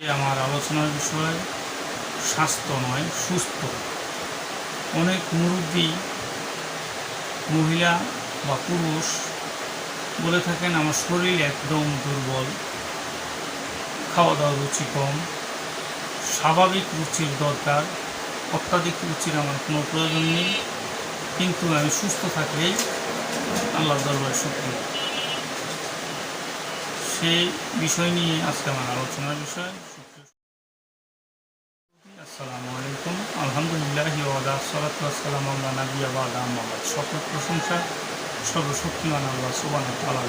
আমার আলোচনার বিষয় স্বাস্থ্য নয়, সুস্থ। অনেক মুরব্বী মহিলা বা পুরুষ বলে থাকেন, আমার শরীর একদম দুর্বল খাওয়া দাওয়া রুচি কম, স্বাভাবিক রুচির দরকার, অত্যাধিক রুচির আমার কোনো প্রয়োজন নেই, কিন্তু আমি সুস্থ থাকলেই আল্লাহ দরবার শুক্রিয়া। সেই বিষয় নিয়ে আজকে আমার আলোচনার বিষয়। আসসালামু আলাইকুম। আলহামদুলিল্লাহ ওয়াদা সালাতু আসসালাম আল্লাহ নাবি আবাদ আহমদ সকল প্রশংসা সর্বশক্তিমান আল্লাহ সুবান তালার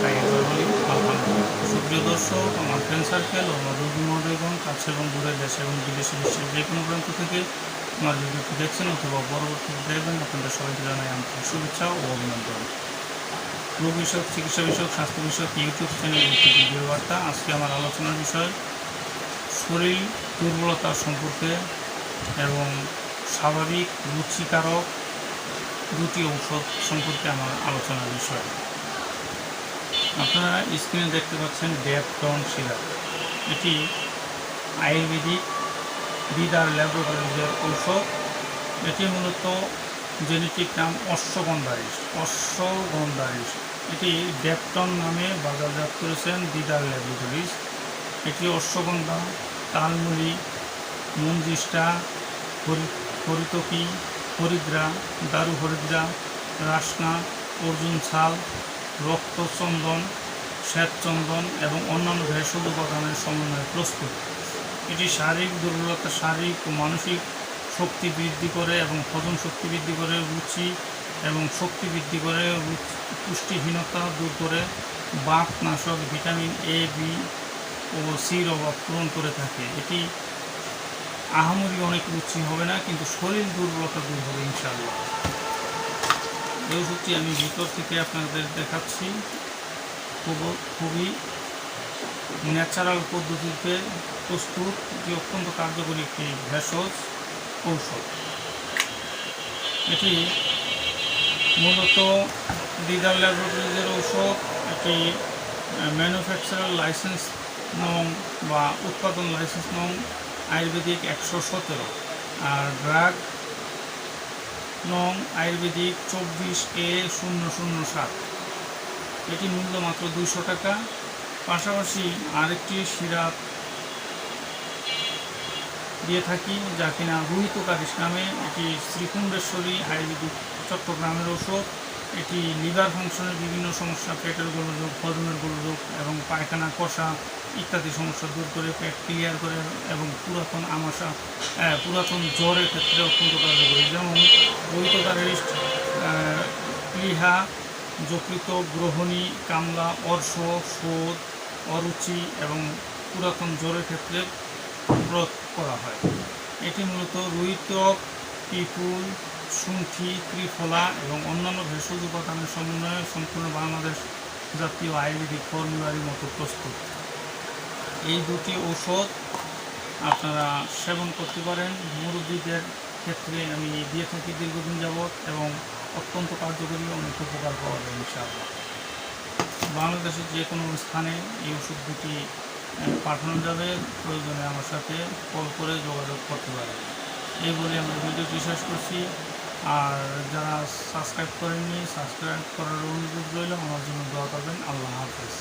তাই এবার বলি, আলহামদুলিল্লাহ। দর্শক, আমার ফ্রেন্ড সার্কেল ও রোগী মহোদয়গণ কাছে এবং দূরে দেশে এবং বিদেশে বিশ্বের যে কোনো প্রান্ত থেকে আমার ভিডিওটি দেখছেন অথবা পরবর্তীতে দেখবেন, আপনাদের সবাইকে জানাই আন্তরিক শুভেচ্ছা ও অভিনন্দন। রোগ বিষয়ক, চিকিৎসা বিষয়ক, স্বাস্থ্য বিষয়ক ইউটিউব চ্যানেল একটি ভিডিও বার্তা। আজকে আমার আলোচনার বিষয়, শরীর দুর্বলতা সম্পর্কে এবং স্বাভাবিক রুচিকারক দুটি ঔষধ সম্পর্কে আমার আলোচনার বিষয়। আপনারা স্ক্রিনে দেখতে পাচ্ছেন ডেপটন সিরাপ। এটি আয়ুর্বেদিক বিদার ল্যাবরেটরিজের ঔষধ। এটি মূলত জেনেটিক নাম অশ্বগন্ধারিস অশ্বগন্ধারিস এটি ডেপটন নামে বাজারজাত করেছেন দিদার ল্যাবরেটরিজ। এটি অশ্বগন্ধা, তালমুলি মঞ্জিষ্টা হরি- হরিতকি হরিদ্রা দারু হরিদ্রা রাসনা, অর্জুন ছাল, রক্তচন্দন, শ্বেতচন্দন এবং অন্যান্য ভেষজ উপাদানের সমন্বয়ে প্রস্তুত। এটি শারীরিক দুর্বলতা, শারীরিক ও মানসিক শক্তি বৃদ্ধি করে এবং হজম শক্তি বৃদ্ধি করে, রুচি এবং শক্তি বৃদ্ধি করে পুষ্টিহীনতা দূর করে বাত নাশক ভিটামিন এ বি ও সির অভাব পূরণ করে থাকে। এটি আহামরি অনেক রুচি হবে না, কিন্তু শরীর দুর্বলতা দূর হবে, ইনশাআল্লাহ। এই ওষুধটি আমি ভিতর থেকে আপনাদের দেখাচ্ছি। খুব খুবই ন্যাচারাল পদ্ধতিতে প্রস্তুত, এটি অত্যন্ত কার্যকরী একটি ভেষজ। ঔষধ এটি মূলত দিদার ল্যাবরেটরিজের ঔষধ, এটি ম্যানুফ্যাকচারার লাইসেন্স নং বা উৎপাদন লাইসেন্স নং আয়ুর্বেদিক একশো সতেরো আর ড্রাগ নং আয়ুর্বেদিক চব্বিশ এ শূন্য শূন্য সাত। এটি মূল্য মাত্র দুইশো টাকা। পাশাপাশি আরেকটি সিরাপ দিয়ে থাকি, যা কিনা রোহিত কারিশ নামে এটি শ্রীকুণ্ডেশ্বরী আয়ুর্বেদিক চট্টগ্রামের ওষুধ এটি লিভার ফাংশনের বিভিন্ন সমস্যা, পেটের গোলযোগ হজমের গোলযোগ এবং পায়খানা, কষা ইত্যাদি সমস্যা দূর করে পেট ক্লিয়ার করে এবং পুরাতন আমাশা পুরাতন জ্বরের ক্ষেত্রে অত্যন্ত কার্যকরী যেমন রোহিত কারিষ্ট প্লিহা যকৃত, গ্রহণী, কামলা, অর্শ শোধ অরুচি এবং পুরাতন জ্বরের ক্ষেত্রে প্রয়োগ করা হয়। এটি মূলত রুই রুইতক পিপুল শুণ্ঠি ত্রিফলা এবং অন্যান্য ভেষজ উপাদানের সমন্বয়ে সম্পূর্ণ বাংলাদেশ জাতীয় আয়ুর্বেদিক ফর্মুলারির মতো প্রস্তুত। এই দুটি ঔষধ আপনারা সেবন করতে পারেন। মুরব্বীদের ক্ষেত্রে আমি দিয়ে থাকি দীর্ঘদিন যাবৎ এবং অত্যন্ত কার্যকরী অনেক উপকার পাওয়া যায় ইনশাআল্লাহ। বাংলাদেশের যে কোনো স্থানে এই ওষুধ দুটি পাঠানো যাবে প্রয়োজনে আমার সাথে কল করে যোগাযোগ করতে পারে এই বলে আমরা ভিডিওটি শেষ করছি। আর যারা সাবস্ক্রাইব করেননি সাবস্ক্রাইব করার অনুরোধ রইল, আমার জন্য দোয়া করবেন। আল্লাহ হাফেজ।